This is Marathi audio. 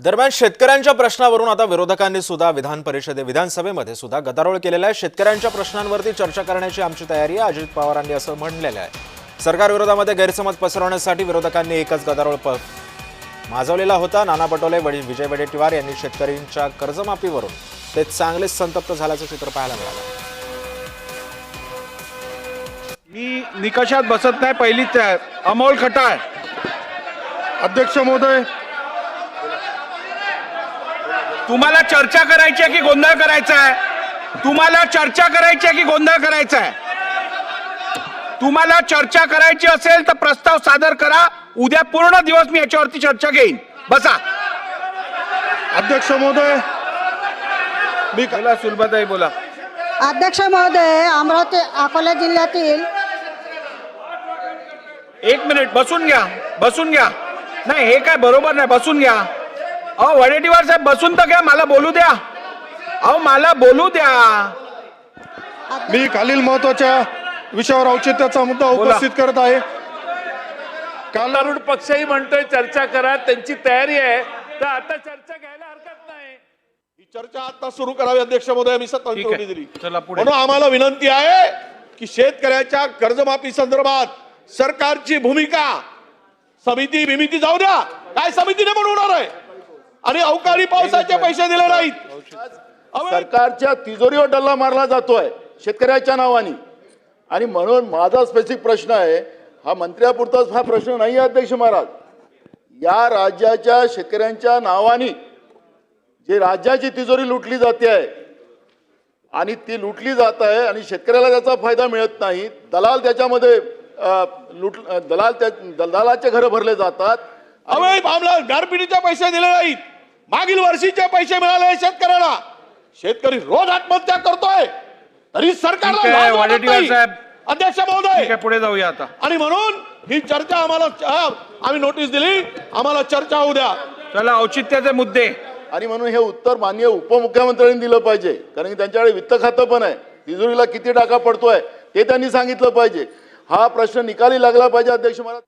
दरम्यान शेतकऱ्यांच्या प्रश्नावरून आता विरोधकांनी सुद्धा विधान परिषदे विधानसभेमध्ये सुद्धा गदारोळ केलेला आहे. शेतकऱ्यांच्या प्रश्नांवरती चर्चा करण्याची आमची तयारी आहे. अजित पवारांनी असं म्हणलेलं आहे. सरकार विरोधामध्ये गैरसमज पसरवण्यासाठी विरोधकांनी एकच गदारोळ प माजवलेला होता. नाना पटोले वडील विजय वडेट्टीवार यांनी शेतकऱ्यांच्या कर्जमाफीवरून ते चांगलेच संतप्त झाल्याचं चित्र पाहायला मिळालं. मी निकषात बसत नाही. पहिलीच आहे. अमोल खटाळ. अध्यक्ष महोदय तुम्हाला चर्चा करायची आहे की गोंधळ करायचा आहे? तुम्हाला चर्चा करायची आहे की गोंधळ करायचा आहे? तुम्हाला चर्चा करायची असेल तर प्रस्ताव सादर करा. उद्या पूर्ण दिवस मी याच्यावरती चर्चा घेईन. बसा. अध्यक्ष महोदय. मी बोला सुलभाताई बोला. अध्यक्ष महोदय अमरावती अकोला जिल्ह्यातील एक मिनिट बसून घ्या. बसून घ्या. नाही हे काय बरोबर नाही. बसून घ्या. अहो वडेट्टीवार साहेब बसून तर घ्या मला बोलू द्या. अहो मला बोलू द्या. मी खालील महत्त्वाच्या विषयावर औचित्याचा मुद्दा बोला. उपस्थित करत आहे. काल तरुण पक्षही म्हणतोय चर्चा करा त्यांची तयारी आहे. तर आता चर्चा घ्यायला हरकत नाही. ही चर्चा आता सुरू करावी अध्यक्ष महोदय ठीक सत्तावन्न आहे. दिली. चला पुढे. म्हणून आम्हाला विनंती आहे की शेतकऱ्याच्या कर्जमाफी संदर्भात सरकारची भूमिका समिती भूमिती जाऊ द्या. काय समितीने बनवणार आहे? आणि अवकाळी पावसाचे पैसे दिले नाहीत. सरकारच्या तिजोरीवर डल्ला मारला जातोय शेतकऱ्याच्या नावाने. आणि म्हणून माझा स्पेसिफिक प्रश्न आहे हा मंत्र्यापुरताच हा प्रश्न नाही आहे अध्यक्ष महाराज. या राज्याच्या शेतकऱ्यांच्या नावाने जे राज्याची तिजोरी लुटली जाते आहे आणि ती लुटली जात आहे आणि शेतकऱ्याला त्याचा फायदा मिळत नाही दलाल त्याच्यामध्ये लुट दलाल त्या दलालाचे घरं भरले जातात. अहो, आम्हाला गारपिटीचे पैसे दिले नाहीत. मागील वर्षीचे पैसे मिळाले शेतकऱ्याला. शेतकरी रोज आत्महत्या करतोय. तरी सरकारला. साहेब. अध्यक्ष ठीक महोदय आहे पुढे जाऊया आता. आणि म्हणून ही चर्चा आम्हाला आम्ही नोटीस दिली. आम्हाला चर्चा होऊ द्या. चला औचित्याचे मुद्दे. आणि म्हणून हे उत्तर माननीय उपमुख्यमंत्र्यांनी दिलं पाहिजे. कारण की त्यांच्याकडे वित्त खातं पण आहे. तिजोरीला किती टाका पडतोय ते त्यांनी सांगितलं पाहिजे. हा प्रश्न निकाली लागला पाहिजे अध्यक्ष महाराज